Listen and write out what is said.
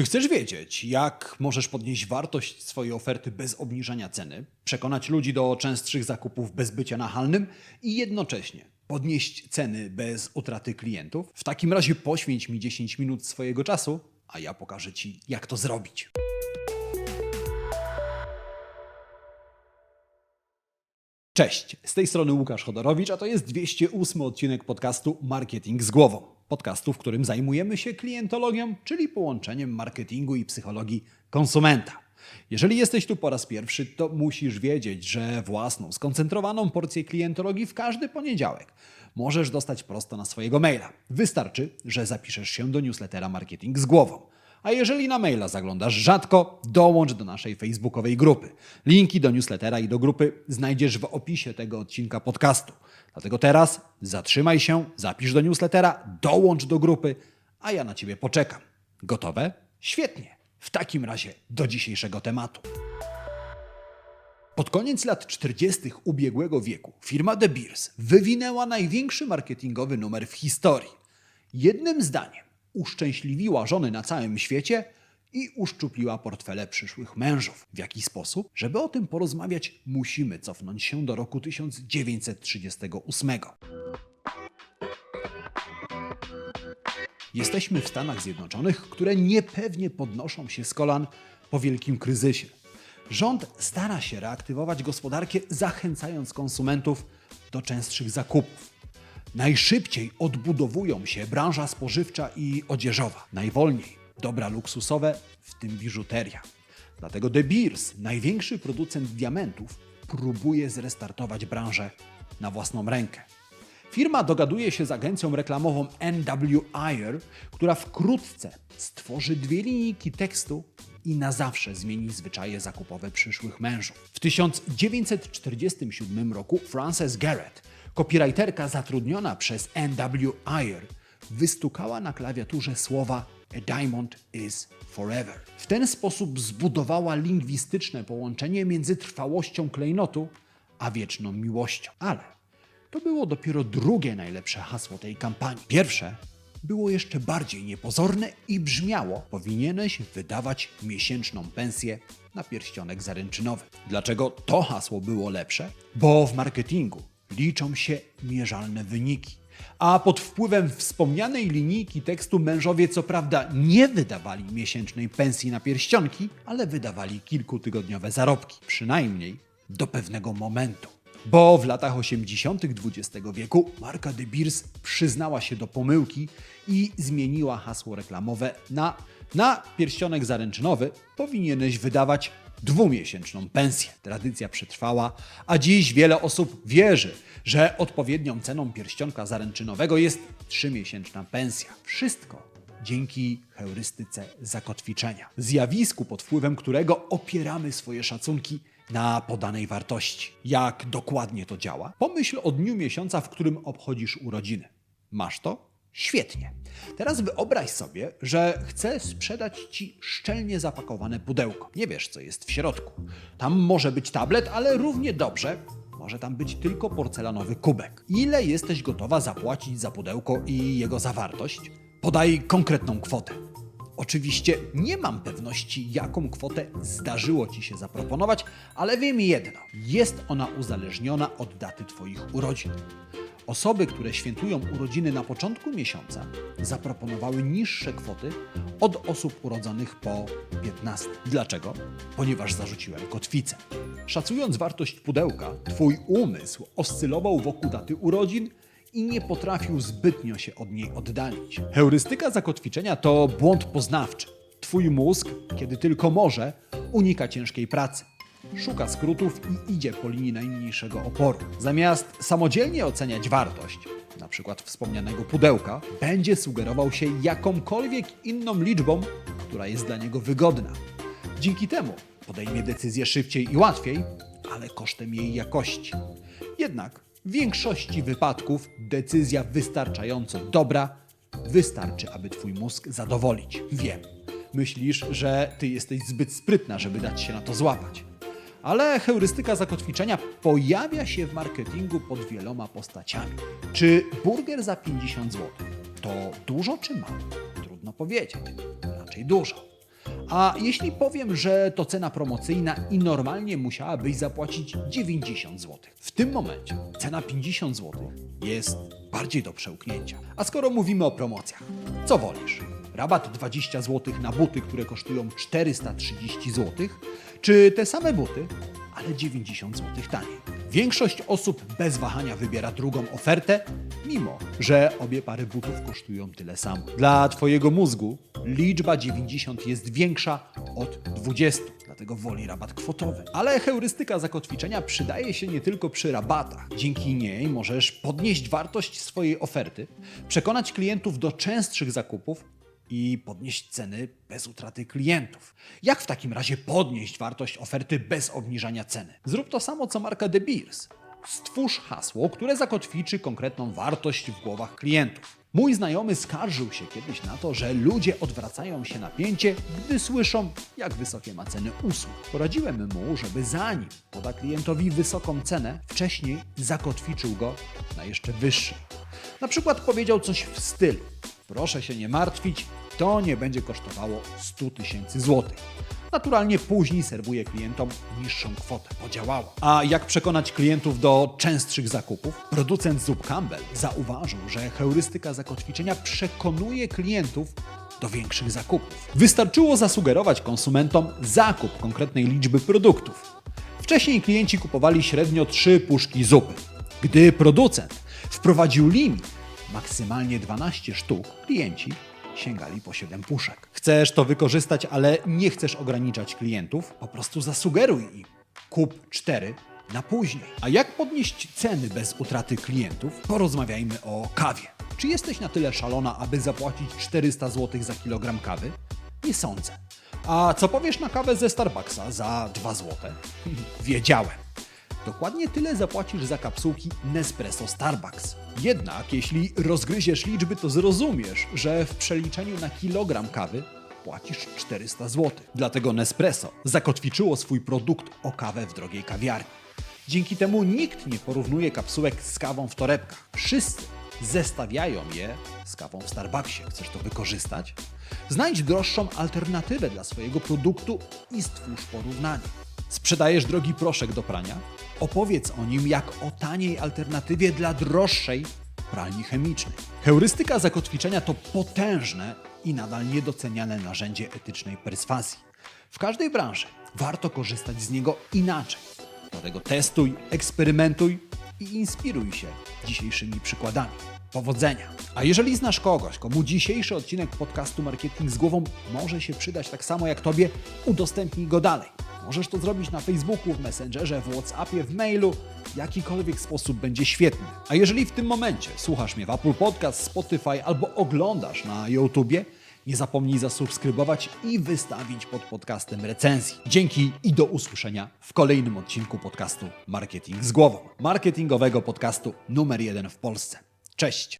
Czy chcesz wiedzieć, jak możesz podnieść wartość swojej oferty bez obniżania ceny, przekonać ludzi do częstszych zakupów bez bycia nachalnym i jednocześnie podnieść ceny bez utraty klientów? W takim razie poświęć mi 10 minut swojego czasu, a ja pokażę Ci, jak to zrobić. Cześć, z tej strony Łukasz Chodorowicz, a to jest 208 odcinek podcastu Marketing z głową. Podcastu, w którym zajmujemy się klientologią, czyli połączeniem marketingu i psychologii konsumenta. Jeżeli jesteś tu po raz pierwszy, to musisz wiedzieć, że własną, skoncentrowaną porcję klientologii w każdy poniedziałek możesz dostać prosto na swojego maila. Wystarczy, że zapiszesz się do newslettera Marketing z głową. A jeżeli na maila zaglądasz rzadko, dołącz do naszej facebookowej grupy. Linki do newslettera i do grupy znajdziesz w opisie tego odcinka podcastu. Dlatego teraz zatrzymaj się, zapisz do newslettera, dołącz do grupy, a ja na Ciebie poczekam. Gotowe? Świetnie. W takim razie do dzisiejszego tematu. Pod koniec lat 40. ubiegłego wieku firma De Beers wywinęła największy marketingowy numer w historii. Jednym zdaniem uszczęśliwiła żony na całym świecie i uszczupliła portfele przyszłych mężów. W jaki sposób? Żeby o tym porozmawiać, musimy cofnąć się do roku 1938. Jesteśmy w Stanach Zjednoczonych, które niepewnie podnoszą się z kolan po wielkim kryzysie. Rząd stara się reaktywować gospodarkę, zachęcając konsumentów do częstszych zakupów. Najszybciej odbudowują się branża spożywcza i odzieżowa. Najwolniej dobra luksusowe, w tym biżuteria. Dlatego De Beers, największy producent diamentów, próbuje zrestartować branżę na własną rękę. Firma dogaduje się z agencją reklamową NW Ayer, która wkrótce stworzy dwie linijki tekstu i na zawsze zmieni zwyczaje zakupowe przyszłych mężów. W 1947 roku Frances Garrett, copywriterka zatrudniona przez NW Ayer, wystukała na klawiaturze słowa A diamond is forever. W ten sposób zbudowała lingwistyczne połączenie między trwałością klejnotu a wieczną miłością. Ale to było dopiero drugie najlepsze hasło tej kampanii. Pierwsze było jeszcze bardziej niepozorne i brzmiało: Powinieneś wydawać miesięczną pensję na pierścionek zaręczynowy. Dlaczego to hasło było lepsze? Bo w marketingu liczą się mierzalne wyniki. A pod wpływem wspomnianej linijki tekstu mężowie co prawda nie wydawali miesięcznej pensji na pierścionki, ale wydawali kilkutygodniowe zarobki. Przynajmniej do pewnego momentu. Bo w latach 80. XX wieku marka De Beers przyznała się do pomyłki i zmieniła hasło reklamowe na na pierścionek zaręczynowy powinieneś wydawać dwumiesięczną pensję. Tradycja przetrwała, a dziś wiele osób wierzy, że odpowiednią ceną pierścionka zaręczynowego jest trzymiesięczna pensja. Wszystko dzięki heurystyce zakotwiczenia. Zjawisku, pod wpływem którego opieramy swoje szacunki na podanej wartości. Jak dokładnie to działa? Pomyśl o dniu miesiąca, w którym obchodzisz urodziny. Masz to? Świetnie. Teraz wyobraź sobie, że chcę sprzedać Ci szczelnie zapakowane pudełko. Nie wiesz, co jest w środku. Tam może być tablet, ale równie dobrze może tam być tylko porcelanowy kubek. Ile jesteś gotowa zapłacić za pudełko i jego zawartość? Podaj konkretną kwotę. Oczywiście nie mam pewności, jaką kwotę zdarzyło Ci się zaproponować, ale wiem jedno: jest ona uzależniona od daty Twoich urodzin. Osoby, które świętują urodziny na początku miesiąca, zaproponowały niższe kwoty od osób urodzonych po 15. Dlaczego? Ponieważ zarzuciłem kotwicę. Szacując wartość pudełka, Twój umysł oscylował wokół daty urodzin i nie potrafił zbytnio się od niej oddalić. Heurystyka zakotwiczenia to błąd poznawczy. Twój mózg, kiedy tylko może, unika ciężkiej pracy. Szuka skrótów i idzie po linii najmniejszego oporu. Zamiast samodzielnie oceniać wartość, na przykład wspomnianego pudełka, będzie sugerował się jakąkolwiek inną liczbą, która jest dla niego wygodna. Dzięki temu podejmie decyzję szybciej i łatwiej, ale kosztem jej jakości. Jednak w większości wypadków decyzja wystarczająco dobra wystarczy, aby twój mózg zadowolić. Wiem, myślisz, że ty jesteś zbyt sprytna, żeby dać się na to złapać. Ale heurystyka zakotwiczenia pojawia się w marketingu pod wieloma postaciami. Czy burger za 50 zł to dużo czy mało? Trudno powiedzieć. Raczej dużo. A jeśli powiem, że to cena promocyjna i normalnie musiałabyś zapłacić 90 zł. W tym momencie cena 50 zł jest bardziej do przełknięcia. A skoro mówimy o promocjach, co wolisz? Rabat 20 zł na buty, które kosztują 430 zł, czy te same buty, ale 90 zł taniej? Większość osób bez wahania wybiera drugą ofertę, mimo że obie pary butów kosztują tyle samo. Dla Twojego mózgu liczba 90 jest większa od 20, dlatego woli rabat kwotowy. Ale heurystyka zakotwiczenia przydaje się nie tylko przy rabatach. Dzięki niej możesz podnieść wartość swojej oferty, przekonać klientów do częstszych zakupów i podnieść ceny bez utraty klientów. Jak w takim razie podnieść wartość oferty bez obniżania ceny? Zrób to samo co marka De Beers. Stwórz hasło, które zakotwiczy konkretną wartość w głowach klientów. Mój znajomy skarżył się kiedyś na to, że ludzie odwracają się napięcie, gdy słyszą, jak wysokie ma ceny usług. Poradziłem mu, żeby zanim poda klientowi wysoką cenę, wcześniej zakotwiczył go na jeszcze wyższą. Na przykład powiedział coś w stylu: Proszę się nie martwić, to nie będzie kosztowało 100 tysięcy złotych. Naturalnie później serwuję klientom niższą kwotę. Podziałało. A jak przekonać klientów do częstszych zakupów? Producent zup Campbell zauważył, że heurystyka zakotwiczenia przekonuje klientów do większych zakupów. Wystarczyło zasugerować konsumentom zakup konkretnej liczby produktów. Wcześniej klienci kupowali średnio 3 puszki zupy. Gdy producent wprowadził limit maksymalnie 12 sztuk, klienci sięgali po 7 puszek. Chcesz to wykorzystać, ale nie chcesz ograniczać klientów? Po prostu zasugeruj im. Kup 4 na później. A jak podnieść ceny bez utraty klientów? Porozmawiajmy o kawie. Czy jesteś na tyle szalona, aby zapłacić 400 zł za kilogram kawy? Nie sądzę. A co powiesz na kawę ze Starbucksa za 2 zł? Wiedziałem. Dokładnie tyle zapłacisz za kapsułki Nespresso Starbucks. Jednak jeśli rozgryziesz liczby, to zrozumiesz, że w przeliczeniu na kilogram kawy płacisz 400 zł. Dlatego Nespresso zakotwiczyło swój produkt o kawę w drogiej kawiarni. Dzięki temu nikt nie porównuje kapsułek z kawą w torebkach. Wszyscy zestawiają je z kawą w Starbucksie. Chcesz to wykorzystać? Znajdź droższą alternatywę dla swojego produktu i stwórz porównanie. Sprzedajesz drogi proszek do prania? Opowiedz o nim jak o taniej alternatywie dla droższej pralni chemicznej. Heurystyka zakotwiczenia to potężne i nadal niedoceniane narzędzie etycznej perswazji. W każdej branży warto korzystać z niego inaczej. Dlatego testuj, eksperymentuj i inspiruj się dzisiejszymi przykładami. Powodzenia! A jeżeli znasz kogoś, komu dzisiejszy odcinek podcastu Marketing z głową może się przydać tak samo jak Tobie, udostępnij go dalej. Możesz to zrobić na Facebooku, w Messengerze, w Whatsappie, w mailu. Jakikolwiek sposób będzie świetny. A jeżeli w tym momencie słuchasz mnie w Apple Podcast, Spotify albo oglądasz na YouTubie, nie zapomnij zasubskrybować i wystawić pod podcastem recenzji. Dzięki i do usłyszenia w kolejnym odcinku podcastu Marketing z głową. Marketingowego podcastu numer jeden w Polsce. Cześć!